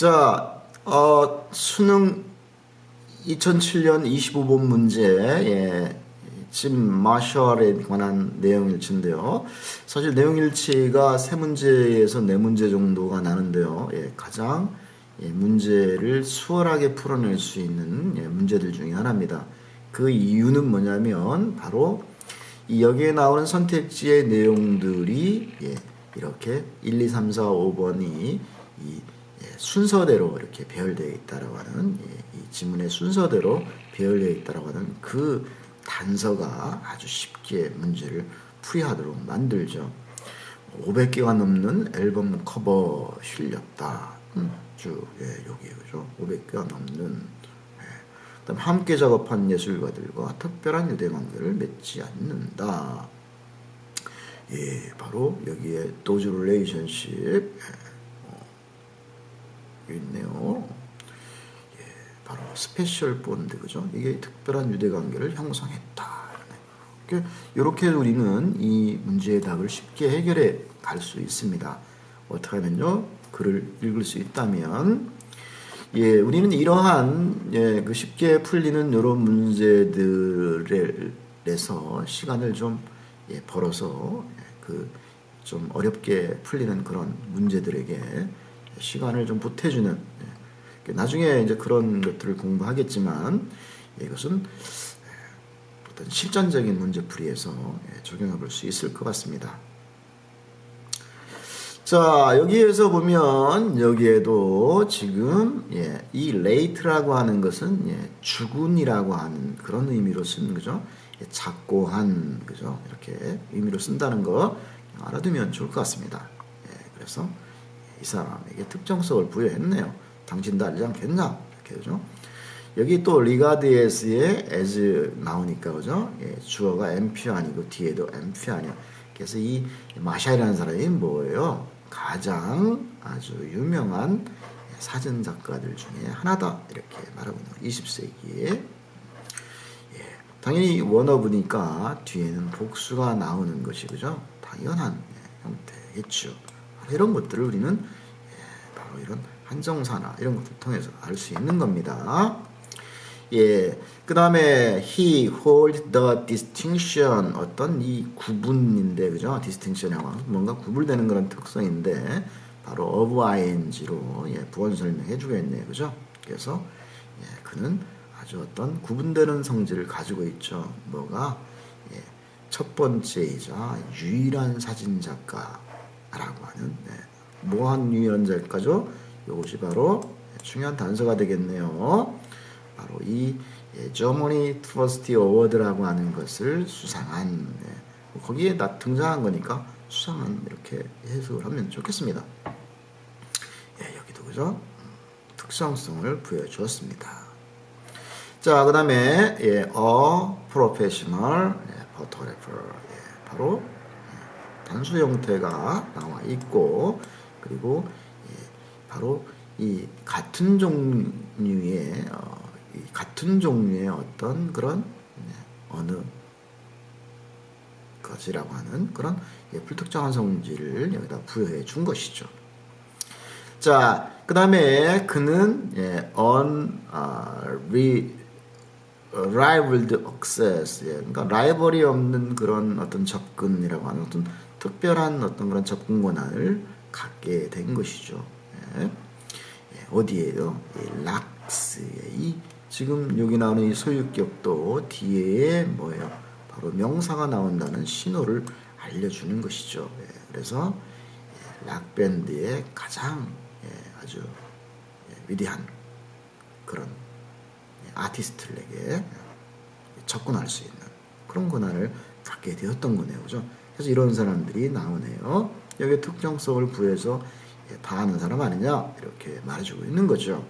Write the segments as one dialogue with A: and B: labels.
A: 자, 어, 수능 2007년 25번 문제, 예, 짐 마셜에 관한 내용 일치인데요. 사실 내용 일치가 세 문제에서 네 문제 정도가 나는데요. 예, 가장 예, 문제를 수월하게 풀어낼 수 있는 예, 문제들 중에 하나입니다. 그 이유는 뭐냐면 바로 이 여기에 나오는 선택지의 내용들이 예, 이렇게 1, 2, 3, 4, 5번이 이 예, 순서대로 이렇게 배열되어 있다라고 하는 예, 이 지문의 순서대로 배열되어 있다라고 하는 그 단서가 아주 쉽게 문제를 풀이하도록 만들죠. 500개가 넘는 앨범 커버 실렸다. 음, 쭉 예, 여기 그죠? 500개가 넘는 예. 그다음 함께 작업한 예술가들과 특별한 유대 관계를 맺지 않는다. 예, 바로 여기에 도즈 릴레이션십 예, 어, 있네요. 예, 바로 스페셜 본드 그죠? 이게 특별한 유대 관계를 형성했다. 이렇게 우리는 이 문제의 답을 쉽게 해결해 갈 수 있습니다. 어떻게 하면요? 글을 읽을 수 있다면 예, 우리는 이러한 예, 그 쉽게 풀리는 이런 문제들에서 시간을 좀 예, 벌어서 예, 그좀 어렵게 풀리는 그런 문제들에게 시간을 좀 보태주는 예, 나중에 이제 그런 것들을 공부하겠지만 예, 이것은 어떤 실전적인 문제풀이에서 예, 적용해 볼 수 있을 것 같습니다. 자 여기에서 보면 여기에도 지금 예, 이 late라고 하는 것은 예, 죽은이라고 하는 그런 의미로 쓰는 거죠. 예, 작고 한 그죠 이렇게 의미로 쓴다는 거 알아두면 좋을 것 같습니다. 예, 그래서 이 사람에게 특정성을 부여했네요. 당신도 알지 않겠냐 이렇게 그죠. 여기 또 리가드에스의 as 나오니까 그죠? 예, 주어가 엠피 아니고 뒤에도 엠피 아니야. 그래서 이 마샤이라는 사람이 뭐예요? 가장 아주 유명한 사진 작가들 중에 하나다 이렇게 말하고 있는 20세기에 예, 당연히 원어브니까 뒤에는 복수가 나오는 것이 그죠 당연한 예, 형태겠죠 이런 것들을 우리는 이런 한정사나 이런 것들 통해서 알 수 있는 겁니다. 예. 그 다음에 he hold the distinction 어떤 이 구분인데 그죠? distinction이라고 뭔가 구분되는 그런 특성인데 바로 of ing로 예, 부원 설명해 주겠네요. 그죠? 그래서 예, 그는 아주 어떤 구분되는 성질을 가지고 있죠. 뭐가 예, 첫 번째이자 유일한 사진 작가라고 하는 네. 작가죠? 이것이 바로 중요한 단서가 되겠네요. 바로 이 저머니 트러스티 어워드라고 하는 것을 수상한 예, 거기에 나 등장한 거니까 수상한 이렇게 해석을 하면 좋겠습니다. 예, 여기도 그죠? 특성성을 부여주었습니다. 자, 그 다음에 예, a professional 예, photographer 예, 바로 예, 단수 형태가 나와 있고 그리고 예, 바로 이 같은 종류의 어, 같은 종류의 어떤 그런 네, 어느 것이라고 하는 그런 예, 불특정한 성질을 여기다 부여해 준 것이죠. 자, 그 다음에 그는 예, on uh, rivaled access, 예, 그러니까 라이벌이 없는 그런 어떤 접근이라고 하는 어떤 특별한 어떤 그런 접근 권한을 갖게 된 것이죠. 예. 예, 어디에요? 예, 락스의 이 지금 여기 나오는 이 소유격도 뒤에 뭐예요? 바로 명사가 나온다는 신호를 알려주는 것이죠. 예, 그래서 예, 락밴드의 가장 예, 아주 예, 위대한 그런 예, 아티스트들에게 접근할 수 있는 그런 권한을 갖게 되었던 거네요. 그죠? 그래서 이런 사람들이 나오네요. 여기 특정성을 부여해서 예, 다 아는 사람 아니냐? 이렇게 말해주고 있는 거죠.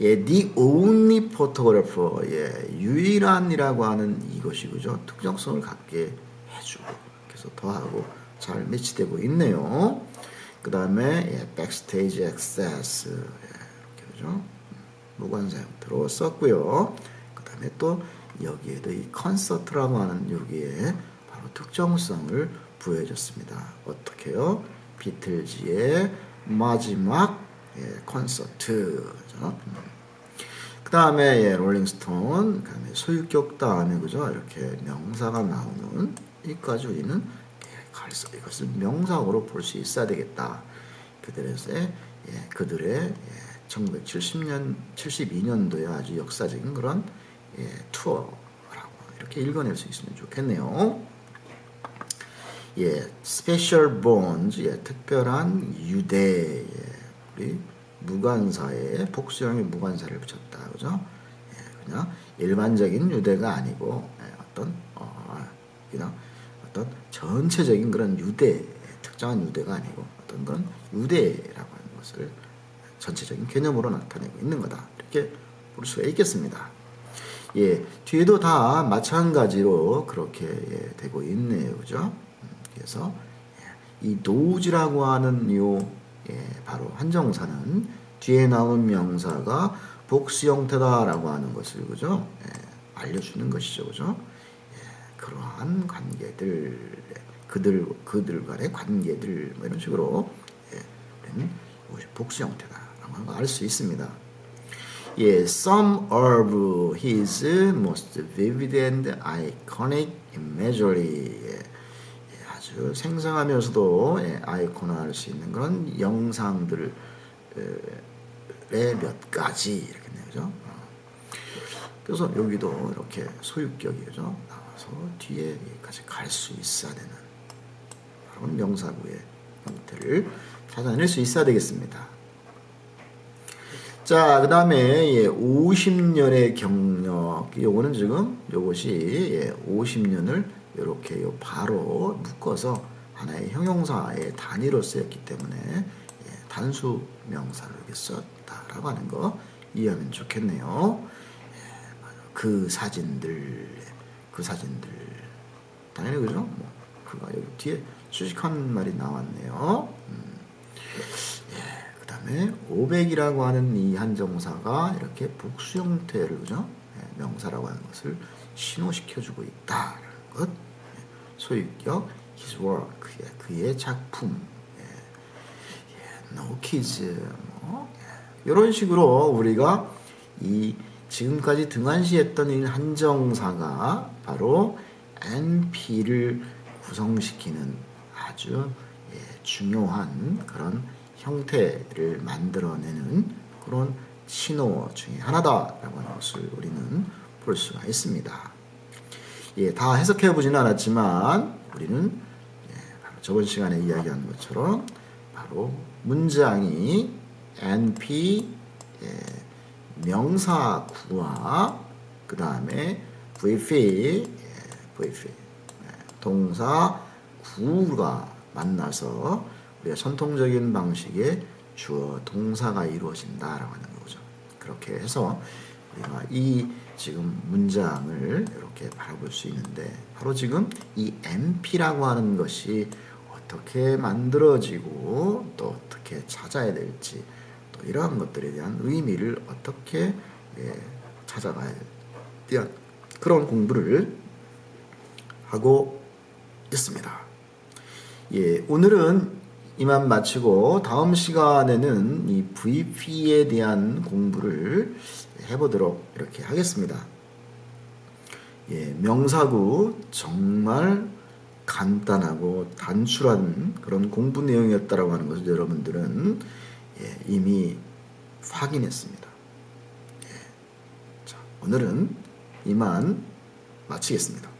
A: 예, the only photographer, 예, 유일한이라고 하는 이것이 그죠? 특정성을 갖게 해주고, 그래서 더하고 잘 매치되고 있네요. 그 다음에 예, backstage access, 예, 이렇게 그죠? 무관사 형태로 썼고요. 그 다음에 또 여기에도 이 콘서트라고 하는 여기에 바로 특정성을 부여해줬습니다. 어떻게요? 비틀즈의 마지막 예, 콘서트. 그죠? 그 다음에 예, 롤링스톤, 그 다음에 소유격 다음에 그죠? 이렇게 명사가 나오는 이까지 우리는 예, 이것을 명사로 볼 수 있어야 되겠다. 그들의 예, 그들의 예, 1970년 72년도에 아주 역사적인 그런 예, 투어라고 이렇게 읽어낼 수 있으면 좋겠네요. 예, 스페셜 본즈, 예, 특별한 유대, 예, 우리 무관사에 복수형의 무관사를 붙였다, 그죠? 예, 그냥 일반적인 유대가 아니고 예, 어떤 어, 그냥 어떤 전체적인 그런 유대, 예, 특정한 유대가 아니고 어떤 그런 유대라고 하는 것을 전체적인 개념으로 나타내고 있는 거다. 이렇게 볼 수가 있겠습니다. 예, 뒤에도 다 마찬가지로 그렇게 예, 되고 있네요. 그죠? 음, 그래서 예, 이 노즈라고 하는 요 예, 바로 한정사는 뒤에 나오는 명사가 복수 형태다라고 하는 것을 그죠? 예, 알려주는 것이죠. 그죠? 예, 그러한 관계들 그들 그들 간의 관계들 뭐 이런 식으로 예, 이것이 복수 형태다라고 알수 있습니다. 예, some of his most vivid and iconic imagery. 아주 생생하면서도 예, 아이콘화할 수 있는 그런 영상들의 몇 가지 이렇게 내죠. 어. 그래서 여기도 이렇게 소유격이죠. 나와서 뒤에 여기까지 갈 수 있어야 되는 바로 명사구의 형태를 찾아낼 수 있어야 되겠습니다. 자, 그 다음에 예, 50년의 경력. 요거는 지금 요것이 예, 50년을 이렇게 요 바로 묶어서 하나의 형용사의 단위로 쓰였기 때문에 예, 단수 명사를 이렇게 썼다라고 하는 거 이해하면 좋겠네요. 예, 그 사진들, 그 사진들. 당연히 그죠? 뭐 그가 여기 뒤에 수식한 말이 나왔네요. 음. 다음에 500이라고 하는 이 한정사가 이렇게 복수 형태를 그죠? 예, 명사라고 하는 것을 신호시켜주고 있다라는 것. 예, 소유격 his work 예, 그의 작품. no kids 뭐 이런 식으로 우리가 이 지금까지 등한시했던 이 한정사가 바로 NP를 구성시키는 아주 중요한 그런 형태를 만들어내는 그런 신호 중에 하나다라고 하는 것을 우리는 볼 수가 있습니다. 예, 다 해석해 보지는 않았지만 우리는 예, 바로 저번 시간에 이야기한 것처럼 바로 문장이 NP 예, 명사 구와 그 다음에 예, VF 예, 동사 구가 만나서 전통적인 방식의 주어 동사가 이루어진다라고 하는 거죠. 그렇게 해서 우리가 이 지금 문장을 이렇게 바라볼 수 있는데 바로 지금 이 MP라고 하는 것이 어떻게 만들어지고 또 어떻게 찾아야 될지 또 이러한 것들에 대한 의미를 어떻게 예, 찾아가야 대한 그런 공부를 하고 있습니다. 예, 오늘은 이만 마치고 다음 시간에는 이 VP에 대한 공부를 해보도록 이렇게 하겠습니다. 예, 명사구 정말 간단하고 단출한 그런 공부 내용이었다라고 하는 것을 여러분들은 예, 이미 확인했습니다. 예, 자, 오늘은 이만 마치겠습니다.